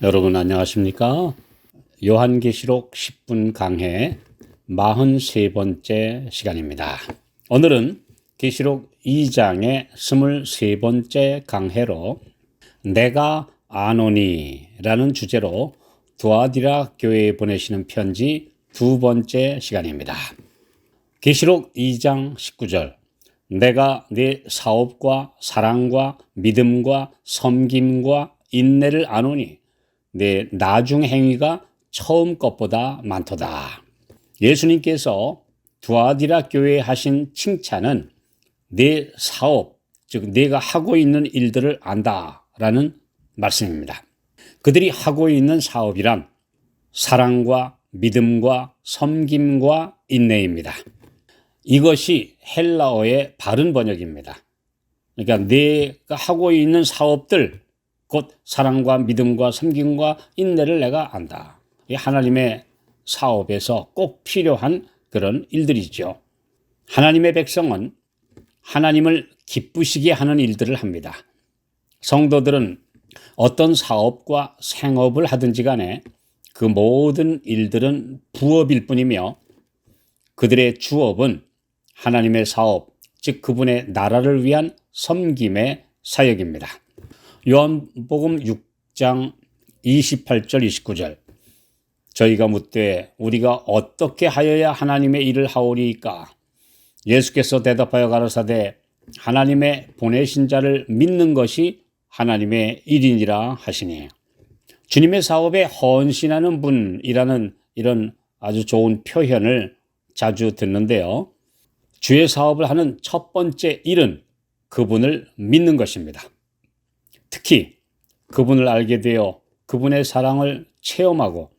여러분 안녕하십니까? 요한계시록 10분 강해 43번째 시간입니다. 오늘은 계시록 2장의 23번째 강해로 내가 아노니라는 주제로 두아디라 교회에 보내시는 편지 두 번째 시간입니다. 계시록 2장 19절 내가 네 사업과 사랑과 믿음과 섬김과 인내를 아노니 내 나중 행위가 처음 것보다 많도다. 예수님께서 두아디라 교회에 하신 칭찬은 내 사업, 즉 내가 하고 있는 일들을 안다라는 말씀입니다. 그들이 하고 있는 사업이란 사랑과 믿음과 섬김과 인내입니다. 이것이 헬라어의 바른 번역입니다. 그러니까 내가 하고 있는 사업들, 곧 사랑과 믿음과 섬김과 인내를 내가 안다. 이 하나님의 사업에서 꼭 필요한 그런 일들이죠. 하나님의 백성은 하나님을 기쁘시게 하는 일들을 합니다. 성도들은 어떤 사업과 생업을 하든지 간에 그 모든 일들은 부업일 뿐이며 그들의 주업은 하나님의 사업, 즉 그분의 나라를 위한 섬김의 사역입니다. 요한복음 6장 28절 29절 저희가 묻되 우리가 어떻게 하여야 하나님의 일을 하오리까 예수께서 대답하여 가라사대 하나님의 보내신 자를 믿는 것이 하나님의 일이니라 하시니 주님의 사업에 헌신하는 분이라는 이런 아주 좋은 표현을 자주 듣는데요. 주의 사업을 하는 첫 번째 일은 그분을 믿는 것입니다. 특히 그분을 알게 되어 그분의 사랑을 체험하고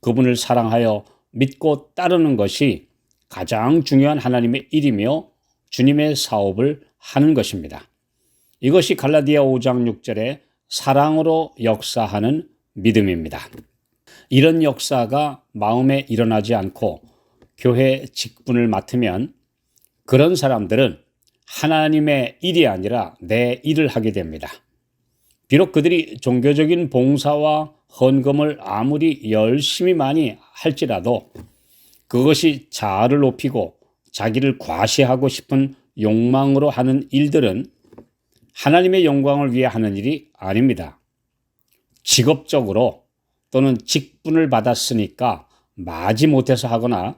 그분을 사랑하여 믿고 따르는 것이 가장 중요한 하나님의 일이며 주님의 사업을 하는 것입니다. 이것이 갈라디아 5장 6절에 사랑으로 역사하는 믿음입니다. 이런 역사가 마음에 일어나지 않고 교회 직분을 맡으면 그런 사람들은 하나님의 일이 아니라 내 일을 하게 됩니다. 비록 그들이 종교적인 봉사와 헌금을 아무리 열심히 많이 할지라도 그것이 자아를 높이고 자기를 과시하고 싶은 욕망으로 하는 일들은 하나님의 영광을 위해 하는 일이 아닙니다. 직업적으로 또는 직분을 받았으니까 마지 못해서 하거나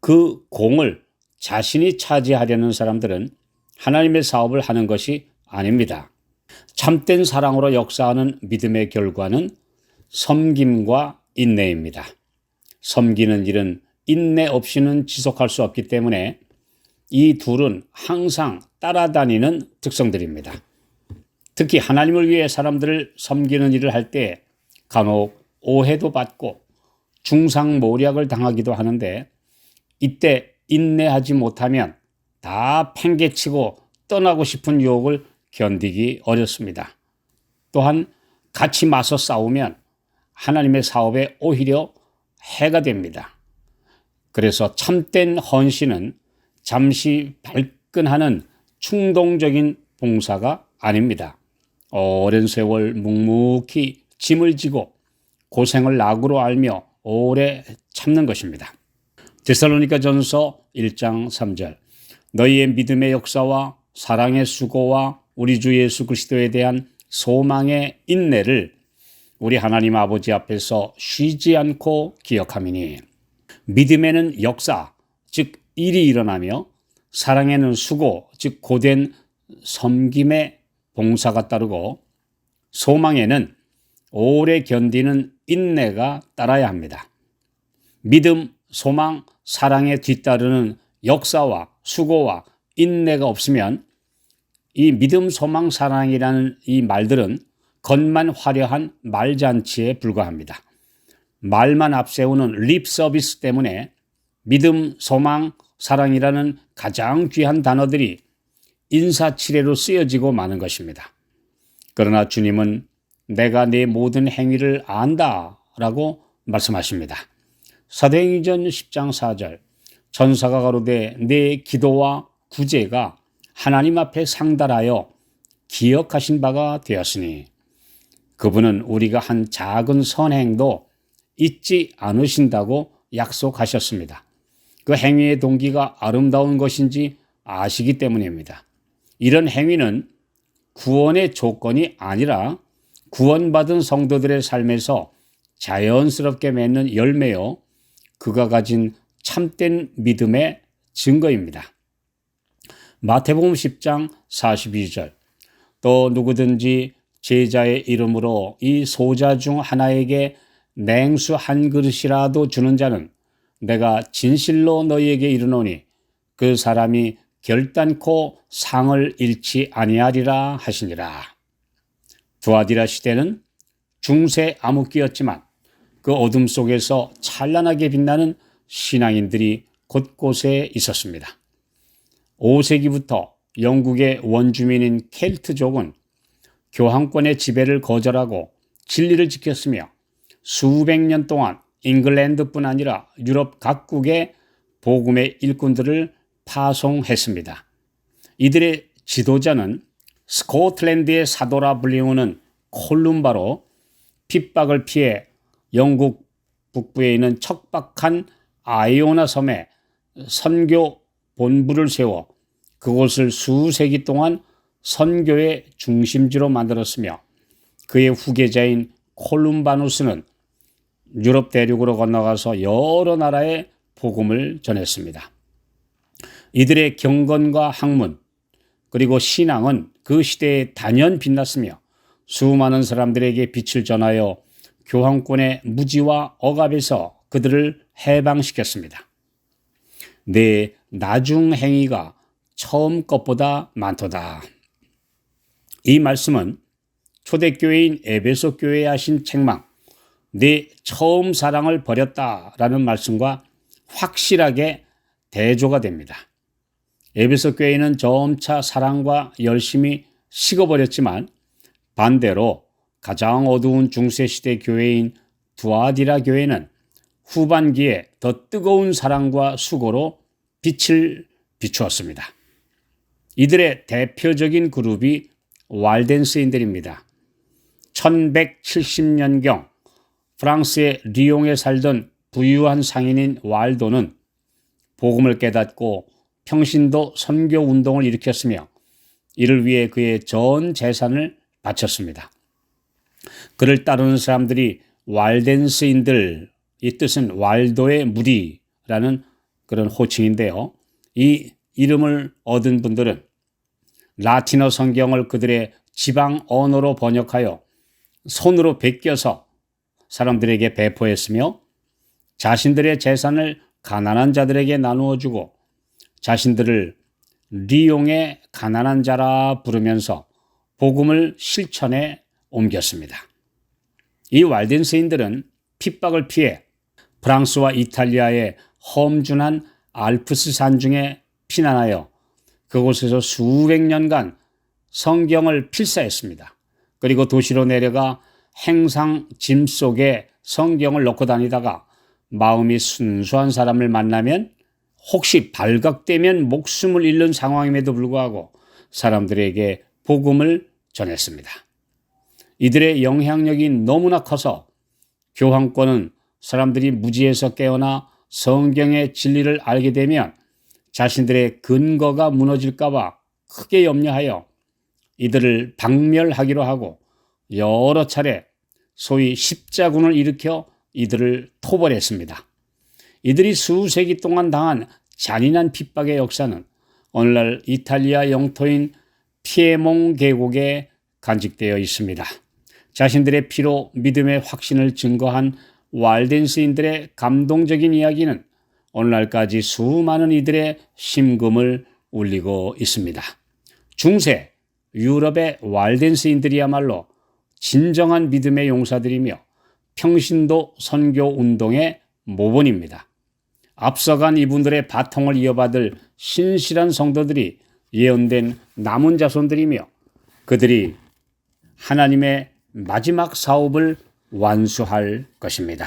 그 공을 자신이 차지하려는 사람들은 하나님의 사업을 하는 것이 아닙니다. 참된 사랑으로 역사하는 믿음의 결과는 섬김과 인내입니다. 섬기는 일은 인내 없이는 지속할 수 없기 때문에 이 둘은 항상 따라다니는 특성들입니다. 특히 하나님을 위해 사람들을 섬기는 일을 할 때 간혹 오해도 받고 중상모략을 당하기도 하는데 이때 인내하지 못하면 다 팽개치고 떠나고 싶은 유혹을 견디기 어렵습니다. 또한 같이 맞서 싸우면 하나님의 사업에 오히려 해가 됩니다. 그래서 참된 헌신은 잠시 발끈하는 충동적인 봉사가 아닙니다. 오랜 세월 묵묵히 짐을 지고 고생을 낙으로 알며 오래 참는 것입니다. 데살로니가 전서 1장 3절 너희의 믿음의 역사와 사랑의 수고와 우리 주 예수 그리스도에 대한 소망의 인내를 우리 하나님 아버지 앞에서 쉬지 않고 기억함이니 믿음에는 역사 즉 일이 일어나며 사랑에는 수고 즉 고된 섬김의 봉사가 따르고 소망에는 오래 견디는 인내가 따라야 합니다. 믿음, 소망, 사랑에 뒤따르는 역사와 수고와 인내가 없으면 이 믿음, 소망, 사랑이라는 이 말들은 겉만 화려한 말잔치에 불과합니다. 말만 앞세우는 립 서비스 때문에 믿음, 소망, 사랑이라는 가장 귀한 단어들이 인사치레로 쓰여지고 마는 것입니다. 그러나 주님은 내가 내 모든 행위를 안다 라고 말씀하십니다. 사도행전 10장 4절 전사가 가로되 내 기도와 구제가 하나님 앞에 상달하여 기억하신 바가 되었으니 그분은 우리가 한 작은 선행도 잊지 않으신다고 약속하셨습니다. 그 행위의 동기가 아름다운 것인지 아시기 때문입니다. 이런 행위는 구원의 조건이 아니라 구원받은 성도들의 삶에서 자연스럽게 맺는 열매요. 그가 가진 참된 믿음의 증거입니다. 마태복음 10장 42절 또 누구든지 제자의 이름으로 이 소자 중 하나에게 냉수 한 그릇이라도 주는 자는 내가 진실로 너희에게 이르노니 그 사람이 결단코 상을 잃지 아니하리라 하시니라. 두아디라 시대는 중세 암흑기였지만 그 어둠 속에서 찬란하게 빛나는 신앙인들이 곳곳에 있었습니다. 5세기부터 영국의 원주민인 켈트족은 교황권의 지배를 거절하고 진리를 지켰으며 수백 년 동안 잉글랜드뿐 아니라 유럽 각국의 복음의 일꾼들을 파송했습니다. 이들의 지도자는 스코틀랜드의 사도라 불리우는 콜룸바로 핍박을 피해 영국 북부에 있는 척박한 아이오나 섬에 선교 본부를 세워 그곳을 수세기 동안 선교의 중심지로 만들었으며 그의 후계자인 콜룸바누스는 유럽 대륙으로 건너가서 여러 나라에 복음을 전했습니다. 이들의 경건과 학문 그리고 신앙은 그 시대에 단연 빛났으며 수많은 사람들에게 빛을 전하여 교황권의 무지와 억압에서 그들을 해방시켰습니다. 내 나중 행위가 처음 것보다 많도다. 이 말씀은 초대교회인 에베소 교회에 하신 책망, 네 처음 사랑을 버렸다라는 말씀과 확실하게 대조가 됩니다. 에베소 교회는 점차 사랑과 열심히 식어버렸지만 반대로 가장 어두운 중세시대 교회인 두아디라 교회는 후반기에 더 뜨거운 사랑과 수고로 빛을 비추었습니다. 이들의 대표적인 그룹이 왈덴스인들입니다. 1170년경 프랑스의 리옹에 살던 부유한 상인인 왈도는 복음을 깨닫고 평신도 선교 운동을 일으켰으며 이를 위해 그의 전 재산을 바쳤습니다. 그를 따르는 사람들이 왈덴스인들, 이 뜻은 왈도의 무리라는 그런 호칭인데요. 이 이름을 얻은 분들은 라틴어 성경을 그들의 지방 언어로 번역하여 손으로 베껴서 사람들에게 배포했으며 자신들의 재산을 가난한 자들에게 나누어 주고 자신들을 리용의 가난한 자라 부르면서 복음을 실천에 옮겼습니다. 이 왈덴스인들은 핍박을 피해 프랑스와 이탈리아의 험준한 알프스 산 중에 피난하여 그곳에서 수백 년간 성경을 필사했습니다. 그리고 도시로 내려가 행상 짐 속에 성경을 넣고 다니다가 마음이 순수한 사람을 만나면 혹시 발각되면 목숨을 잃는 상황임에도 불구하고 사람들에게 복음을 전했습니다. 이들의 영향력이 너무나 커서 교황권은 사람들이 무지에서 깨어나 성경의 진리를 알게 되면 자신들의 근거가 무너질까봐 크게 염려하여 이들을 박멸하기로 하고 여러 차례 소위 십자군을 일으켜 이들을 토벌했습니다. 이들이 수세기 동안 당한 잔인한 핍박의 역사는 오늘날 이탈리아 영토인 피에몽 계곡에 간직되어 있습니다. 자신들의 피로 믿음의 확신을 증거한 왈덴스인들의 감동적인 이야기는 오늘날까지 수많은 이들의 심금을 울리고 있습니다. 중세 유럽의 왈덴스인들이야말로 진정한 믿음의 용사들이며 평신도 선교 운동의 모본입니다. 앞서간 이분들의 바통을 이어받을 신실한 성도들이 예언된 남은 자손들이며 그들이 하나님의 마지막 사업을 완수할 것입니다.